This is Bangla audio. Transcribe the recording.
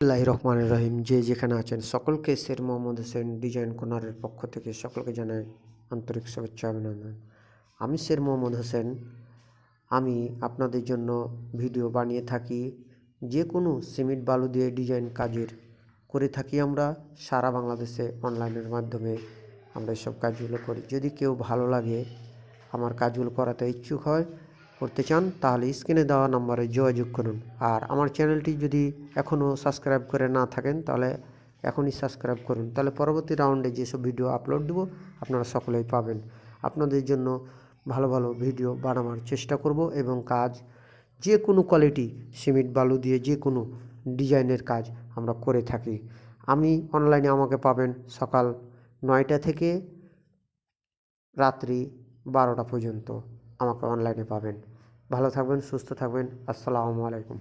বিসমিল্লাহির রহমান রহিম। যে যেখানে আছেন, সকলকে শের মোহাম্মদ হোসেন ডিজাইন কর্নারের পক্ষ থেকে সকলকে জানাই আন্তরিক শুভেচ্ছা অভিনন্দন। আমি শের মোহাম্মদ হোসেন। আমি আপনাদের জন্য ভিডিও বানিয়ে থাকি। যে কোনো সিমেন্ট বালু দিয়ে ডিজাইন কাজের করে থাকি আমরা। সারা বাংলাদেশে অনলাইনের মাধ্যমে আমরা এসব কাজগুলো করি। যদি কেউ ভালো লাগে, আমার কাজগুলো করাতে ইচ্ছুক হয় করতে চান, তাহলে স্ক্রিনে দেওয়া নম্বরে যোগাযোগ করুন। আর আমার চ্যানেলটি যদি এখনও সাবস্ক্রাইব করে না থাকেন, তাহলে এখনই সাবস্ক্রাইব করুন। তাহলে পরবর্তী রাউন্ডে যেসব ভিডিও আপলোড দেবো, আপনারা সকলেই পাবেন। আপনাদের জন্য ভালো ভালো ভিডিও বানানোর চেষ্টা করব এবং কাজ, যে কোনো কোয়ালিটি, সিমেন্ট, বালু দিয়ে যে কোনো ডিজাইনের কাজ আমরা করে থাকি। আমি অনলাইনে আমাকে পাবেন সকাল নয়টা থেকে রাত্রি বারোটা পর্যন্ত। আমাকে অনলাইনে পাবেন। ভালো থাকবেন সুস্থ থাকবেন। আসসালামু আলাইকুম।